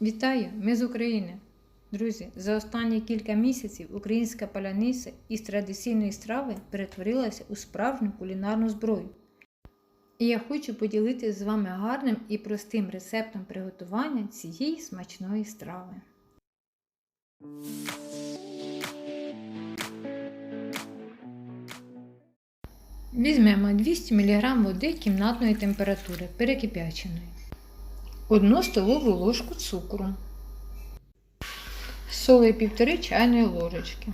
Вітаю! Ми з України. Друзі, за останні кілька місяців українська паляниця із традиційної страви перетворилася у справжню кулінарну зброю. І я хочу поділитися з вами гарним і простим рецептом приготування цієї смачної страви. Візьмемо 200 мг води кімнатної температури перекип'яченої, 1 столову ложку цукру, соли 1,5 чайної ложечки,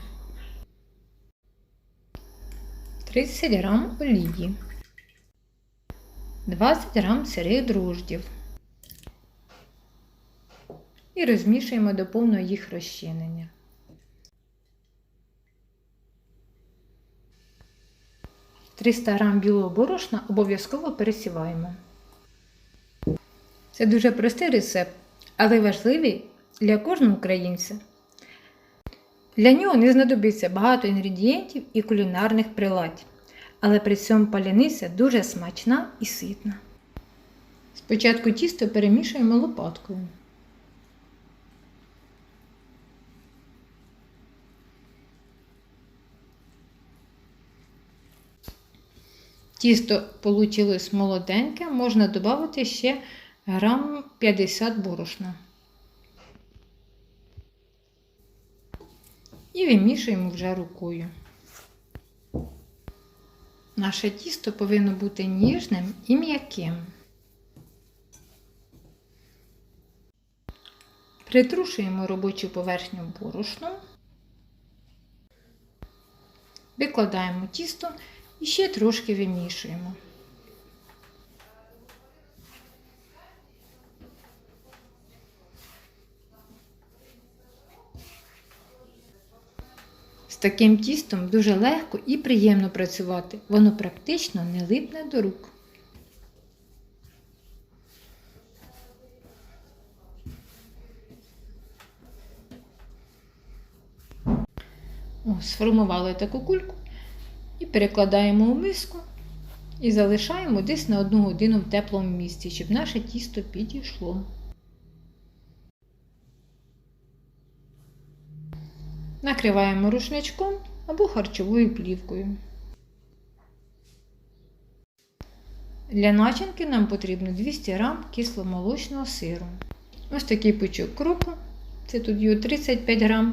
30 г олії, 20 г сирих дрождів. І розмішуємо до повного їх розчинення. Триста г білого борошна обов'язково пересіваємо. Це дуже простий рецепт, але важливий для кожного українця. Для нього не знадобиться багато інгредієнтів і кулінарних приладь, але при цьому паляниця дуже смачна і ситна. Спочатку тісто перемішуємо лопаткою. Тісто вийшло молоденьке, можна додати ще грам 50 борошна. І вимішуємо вже рукою. Наше тісто повинно бути ніжним і м'яким. Притрушуємо робочу поверхню борошном, викладаємо тісто і ще трошки вимішуємо. Таким тістом дуже легко і приємно працювати, воно практично не липне до рук. О, сформували таку кульку і перекладаємо у миску і залишаємо десь на одну годину в теплому місці, щоб наше тісто підійшло. Накриваємо рушничком або харчовою плівкою. Для начинки нам потрібно 200 г кисломолочного сиру. Ось такий пучок кропу, це тут його 35 г.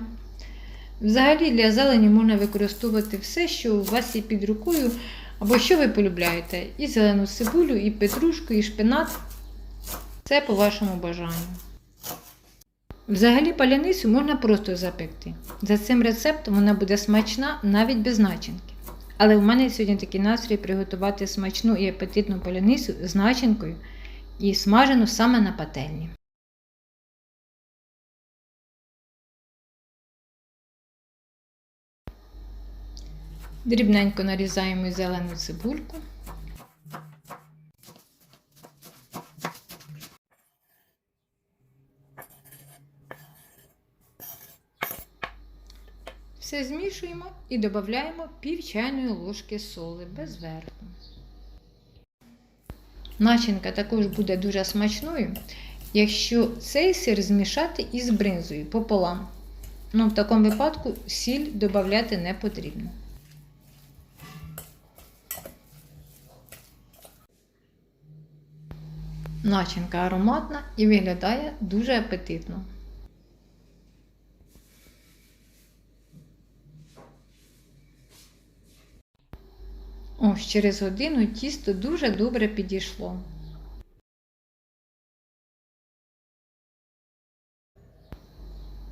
Взагалі для зелені можна використовувати все, що у вас є під рукою, або що ви полюбляєте. І зелену цибулю, і петрушку, і шпинат. Це по вашому бажанню. Взагалі паляницю можна просто запекти. За цим рецептом вона буде смачна навіть без начинки. Але в мене сьогодні такий настрій приготувати смачну і апетитну паляницю з начинкою і смажену саме на пательні. Дрібненько нарізаємо зелену цибульку. Все змішуємо і додаємо пів чайної ложки соли без верху. Начинка також буде дуже смачною, якщо цей сир змішати із бринзою пополам. Ну, в такому випадку сіль додати не потрібно. Начинка ароматна і виглядає дуже апетитно. Ось через годину тісто дуже добре підійшло.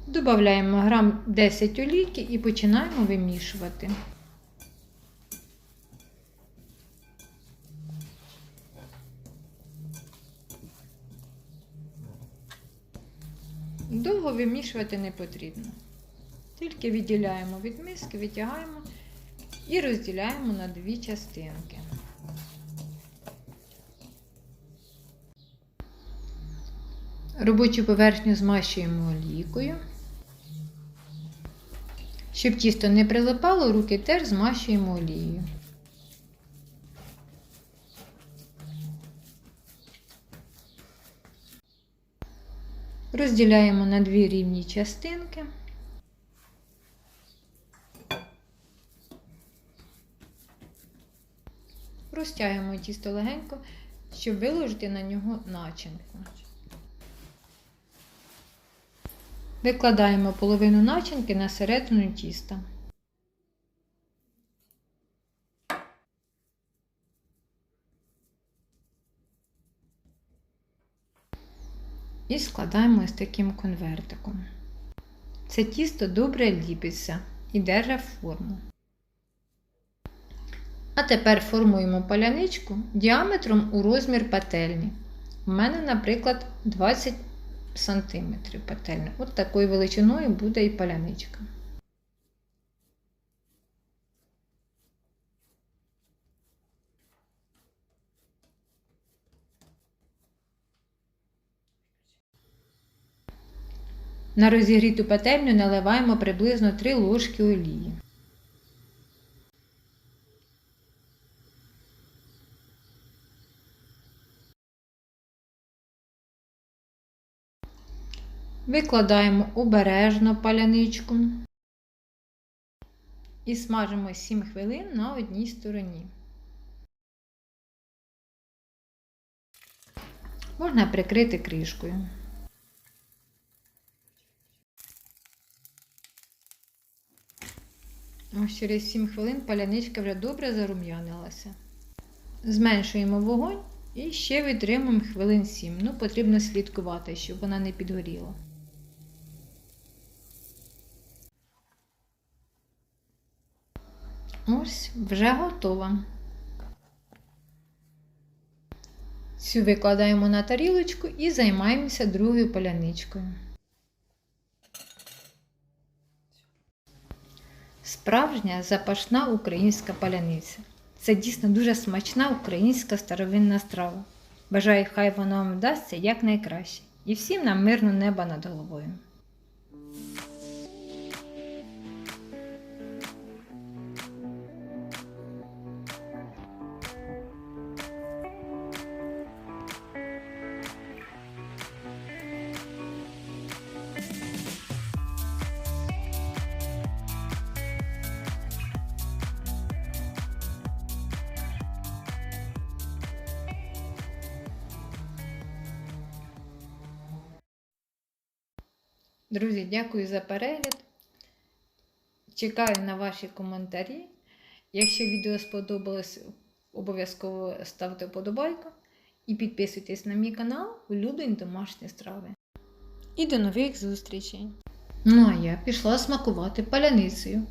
Добавляємо грам 10 олійки і починаємо вимішувати. Довго вимішувати не потрібно. Тільки відділяємо від миски, витягаємо і розділяємо на дві частинки. Робочу поверхню змащуємо олійкою. Щоб тісто не прилипало, руки теж змащуємо олією. Розділяємо на дві рівні частинки. Розтягуємо тісто легенько, щоб виложити на нього начинку. Викладаємо половину начинки на середину тіста. І складаємо ось таким конвертиком. Це тісто добре ліпиться і держить форму. А тепер формуємо паляничку діаметром у розмір пательні. У мене, наприклад, 20 см пательня. От такою величиною буде і паляничка. На розігріту пательню наливаємо приблизно 3 ложки олії. Викладаємо обережно паляничку і смажимо 7 хвилин на одній стороні. Можна прикрити кришкою. Ось через 7 хвилин паляничка вже добре зарум'янилася. Зменшуємо вогонь і ще витримуємо хвилин 7. Ну, потрібно слідкувати, щоб вона не підгоріла. Ось, вже готова. Цю викладаємо на тарілочку і займаємося другою паляничкою. Справжня запашна українська паляниця. Це дійсно дуже смачна українська старовинна страва. Бажаю, хай вона вам вдасться якнайкраще. І всім нам мирно неба над головою. Друзі, дякую за перегляд. Чекаю на ваші коментарі. Якщо відео сподобалось, обов'язково ставте вподобайку і підписуйтесь на мій канал Улюблені домашні страви. І до нових зустрічей! Ну а я пішла смакувати паляницею.